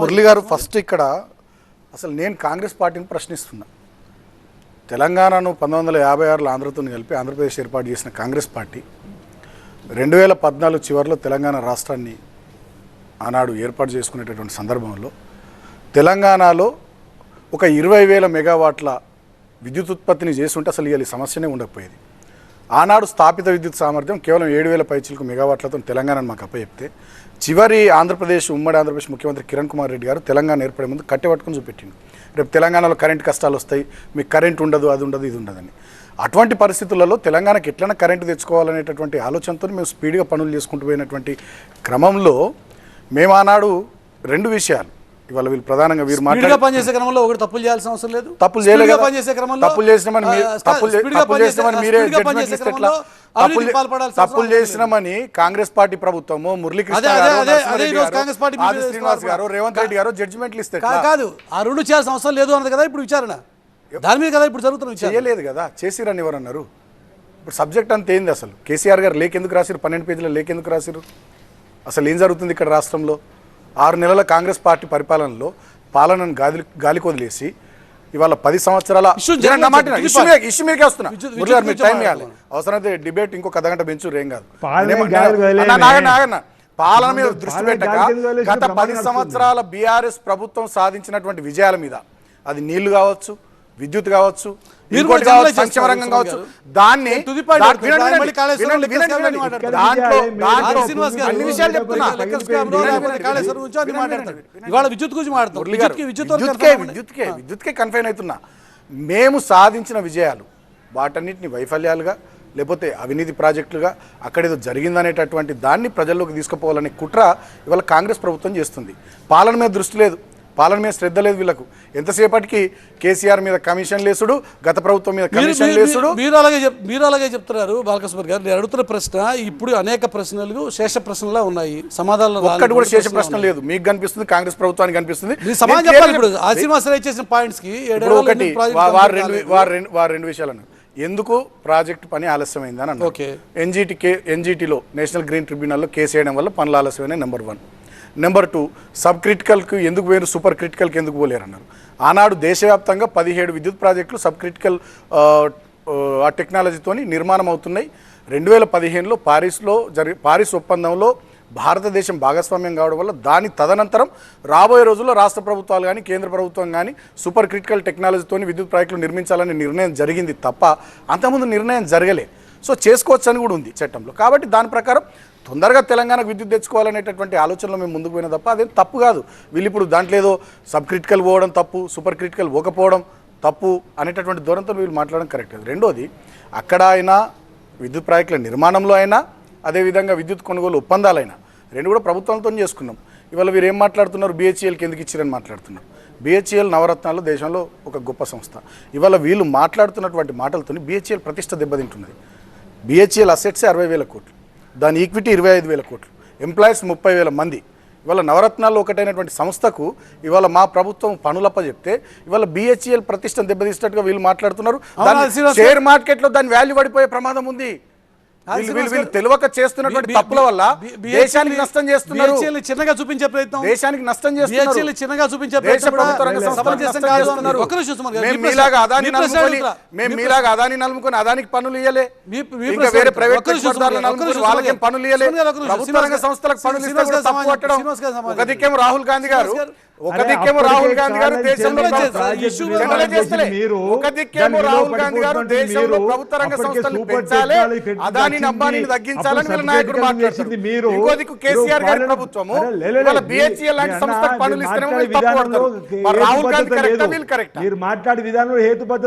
మురళి గారు. ఫస్ట్ ఇక్కడ అసలు నేను కాంగ్రెస్ పార్టీని ప్రశ్నిస్తున్నా. తెలంగాణను పంతొమ్మిది వందల యాభై ఆరులో ఆంధ్రతో కలిపి ఆంధ్రప్రదేశ్ ఏర్పాటు చేసిన కాంగ్రెస్ పార్టీ రెండు వేల పద్నాలుగు చివరిలో తెలంగాణ రాష్ట్రాన్ని ఆనాడు ఏర్పాటు చేసుకునేటటువంటి సందర్భంలో తెలంగాణలో ఒక ఇరవై వేల మెగావాట్ల విద్యుత్ ఉత్పత్తిని చేస్తుంటే అసలు ఇవాళ సమస్యనే ఉండకపోయేది. ఆనాడు స్థాపిత విద్యుత్ సామర్థ్యం కేవలం ఏడు వేల పైచులకు మెగావాట్లతో తెలంగాణను మాకు అప్పచెప్తే చివరి ఆంధ్రప్రదేశ్ ఉమ్మడి ఆంధ్రప్రదేశ్ ముఖ్యమంత్రి కిరణ్ కుమార్ రెడ్డి గారు తెలంగాణ ఏర్పడే ముందు కట్టెపట్టుకుని పట్టుకుని రేపు తెలంగాణలో కరెంట్ కష్టాలు వస్తాయి మీకు కరెంట్ ఉండదు అది ఉండదు ఇది ఉండదని. అటువంటి పరిస్థితులలో తెలంగాణకి ఎట్లైనా కరెంటు తెచ్చుకోవాలనేటటువంటి ఆలోచనతో మేము స్పీడ్గా పనులు చేసుకుంటూ పోయినటువంటి క్రమంలో మేము ఆనాడు రెండు విషయాలు ఇవాళ వీళ్ళు ప్రధానంగా వీరు మాట్లాడే పనిచేసే క్రమంలో ఒకటి తప్పులు చేయాల్సిన అవసరం లేదు తప్పులు చేయలే స్పీడ్గా కదా. పనిచేసే క్రమంలో తప్పులు చేసినామని తప్పులు మీరే ఇస్తే ఎట్లా? తప్పులు కాంగ్రెస్ పార్టీ ప్రభుత్వము మురళీకృష్ణ శ్రీనివాస్. గారు రేవంత్ రెడ్డి గారు జడ్జిమెంట్లు ఇస్తే కా- ఎట్లా? కాదు ఆ రెండు చేయాల్సిన అవసరం లేదు అన్నది కదా ఇప్పుడు విచారణ దాని మీద కదా ఇప్పుడు జరుగుతున్న చేయలేదు కదా చేసిరని ఎవరు అన్నారు ఇప్పుడు సబ్జెక్ట్ అంత ఏంది అసలు కేసీఆర్ గారు లేకెందుకు రాసిరు పన్నెండు పేజీల లేకెందుకు రాసిరు అసలు ఏం జరుగుతుంది ఇక్కడ రాష్ట్రంలో ఆరు నెలల కాంగ్రెస్ పార్టీ పరిపాలనలో పాలనను గాలి గాలికి వదిలేసి ఇవాళ పది సంవత్సరాల ఇష్యూ మీదకే వస్తున్నా. మీరు టైం ఇవ్వాలి. అవసరమైతే డిబేట్ ఇంకొక అర్ధగంట బెంచు ఏం కాదు. పాలన నాగన్న, మీద దృష్టి పెట్టక గత పది. సంవత్సరాల బీఆర్ఎస్ ప్రభుత్వం సాధించినటువంటి విజయాల మీద అది నీళ్ళు కావచ్చు విద్యుత్ కావచ్చు ఇంకోటి కావచ్చు సంక్షేమ రంగం కావచ్చు. దాన్ని అన్ని విషయాలు చెప్తున్నా ఇవాళ విద్యుత్ గురించి విద్యుత్కే కన్ఫైన్ అవుతున్నా. మేము సాధించిన విజయాలు వాటన్నిటిని వైఫల్యాలుగా లేకపోతే అవినీతి ప్రాజెక్టులుగా అక్కడేదో జరిగిందనేటటువంటి దాన్ని ప్రజల్లోకి తీసుకుపోవాలనే కుట్ర ఇవాళ కాంగ్రెస్ ప్రభుత్వం చేస్తుంది. పాలన మీద దృష్టి లేదు. పాలన మీద శ్రద్ధ లేదు వీళ్ళకు. ఎంతసేపటికి కేసీఆర్ మీద కమిషన్ లేసుడు గత ప్రభుత్వం మీద మీరు- కమిషన్ లేసుడు. మీరు అలాగే మీరు అలాగే చెప్తున్నారు బాలకృష్ణ గారు. నేను అడుగుతున్న ప్రశ్న ఇప్పుడు అనేక ప్రశ్నలు శేష ప్రశ్నలా ఉన్నాయి. సమాధానాలు ఒక్కటి కూడా శేష ప్రశ్న. లేదు. మీకు కనిపిస్తుంది కాంగ్రెస్ ప్రభుత్వానికి కనిపిస్తుంది. సమాధానం చేసిన పాయింట్స్కి ఒకటి ఎందుకు ప్రాజెక్ట్ వా- వారు రెండు? వారు రెండు వారు రెండు విషయాలు అన్నారు. ఎందుకు ప్రాజెక్ట్ పని ఆలస్యమైంది అని అన్నారు. ఓకే. ఎన్జిటి కే ఎన్జిటిలో నేషనల్ గ్రీన్ ట్రిబ్యునల్లో కేసు వేయడం వల్ల పనులు ఆలస్యమైన number one number two sub క్రిటికల్కి ఎందుకు పోయారు సూపర్ క్రిటికల్కి ఎందుకు పోలేరు అన్నారు ఆనాడు దేశవ్యాప్తంగా పదిహేడు విద్యుత్ ప్రాజెక్టులు సబ్ క్రిటికల్ ఆ, టెక్నాలజీతో టెక్నాలజీతోని నిర్మాణం అవుతున్నాయి. రెండు వేల పదిహేనులో పారిస్లో జరి పారిస్ ఒప్పందంలో భారతదేశం భాగస్వామ్యం కావడం వల్ల దాని తదనంతరం రాబోయే రోజుల్లో రాష్ట్ర ప్రభుత్వాలు కానీ కేంద్ర ప్రభుత్వం కానీ సూపర్ క్రిటికల్ టెక్నాలజీతోని విద్యుత్ ప్రాజెక్టులు నిర్మించాలనే నిర్ణయం జరిగింది తప్ప అంతకుముందు నిర్ణయం జరగలే. సో చేసుకోవచ్చు అని కూడా ఉంది చట్టంలో. కాబట్టి దాని ప్రకారం తొందరగా తెలంగాణకు విద్యుత్ తెచ్చుకోవాలనేటటువంటి ఆలోచనలో మేము ముందుకు పోయిన తప్ప అదేం తప్పు కాదు. వీళ్ళు ఇప్పుడు దాంట్లో ఏదో సబ్ క్రిటికల్ పోవడం తప్పు సూపర్ క్రిటికల్ పోకపోవడం తప్పు అనేటటువంటి దూరంతో వీళ్ళు మాట్లాడడం కరెక్ట్ కాదు. రెండోది అక్కడ అయినా విద్యుత్ ప్రాజెక్టుల నిర్మాణంలో అయినా అదేవిధంగా విద్యుత్ కొనుగోలు ఒప్పందాలైనా రెండు కూడా ప్రభుత్వంతో చేసుకున్నాం. ఇవాళ వీరు ఏం మాట్లాడుతున్నారు? బీహెచ్ఎల్కి ఎందుకు ఇచ్చారని మాట్లాడుతున్నారు. బిహెచ్ఎల్ నవరత్నాలు దేశంలో ఒక గొప్ప సంస్థ. ఇవాళ వీళ్ళు మాట్లాడుతున్నటువంటి మాటలతో బిహెచ్ఎల్ ప్రతిష్ట దెబ్బతింటున్నది. బిహెచ్ఎల్ అసెట్సే అరవై వేల కోట్లు. దాని ఈక్విటీ ఇరవై ఐదు వేల కోట్లు. ఎంప్లాయీస్ ముప్పై వేల మంది. ఇవాళ నవరత్నాల్లో ఒకటైనటువంటి సంస్థకు ఇవాళ మా ప్రభుత్వం పనులప్ప చెప్తే ఇవాళ బిహెచ్ఎల్ ప్రతిష్టను దెబ్బతీసినట్టుగా వీళ్ళు మాట్లాడుతున్నారు. షేర్ మార్కెట్లో దాని వాల్యూ పడిపోయే ప్రమాదం ఉంది. వీళ్ళు- తెలియక చేస్తున్నటువంటి తప్పుల వల్ల దేశానికి నష్టం చేస్తున్నారు చిన్నగా చూపించే ప్రయత్నం దేశానికి నష్టం చేస్తున్నారు చిన్నగా చూపించే. మేము మీలాగా అదాని నలుముకొని అదానికి పనులు ఇయ్యలే ఇంకా వేరే. ప్రైవేట్ వాళ్ళకేం పనులు ఇయ్యలే. ప్రభుత్వ రంగ సంస్థలకు పనులు ఇస్తే తప్పు పట్టడం ఒక దిక్కేమో రాహుల్ గాంధీ గారు. ఒక దిక్కేమో రాహుల్ గాంధీ గారు దేశంలో మీరు ఒక దిక్కేమో రాహుల్ గాంధీ గారు దేశంలో. ప్రభుత్వ రంగ సూపర్ పెంచాలి వచ్చింది. అంబానీని తగ్గించాలని వీళ్ళ నాయకుడు చేసింది మీరు. ఇంకో దిక్కు కేసీఆర్ గారి ప్రభుత్వము బిహెచ్ఎల్ లాంటి సంస్థకు పనులు రాహుల్ గాంధీ కరెక్టా. వీళ్ళు కరెక్టా మీరు మాట్లాడే విధానంలో హేతుబద్ధత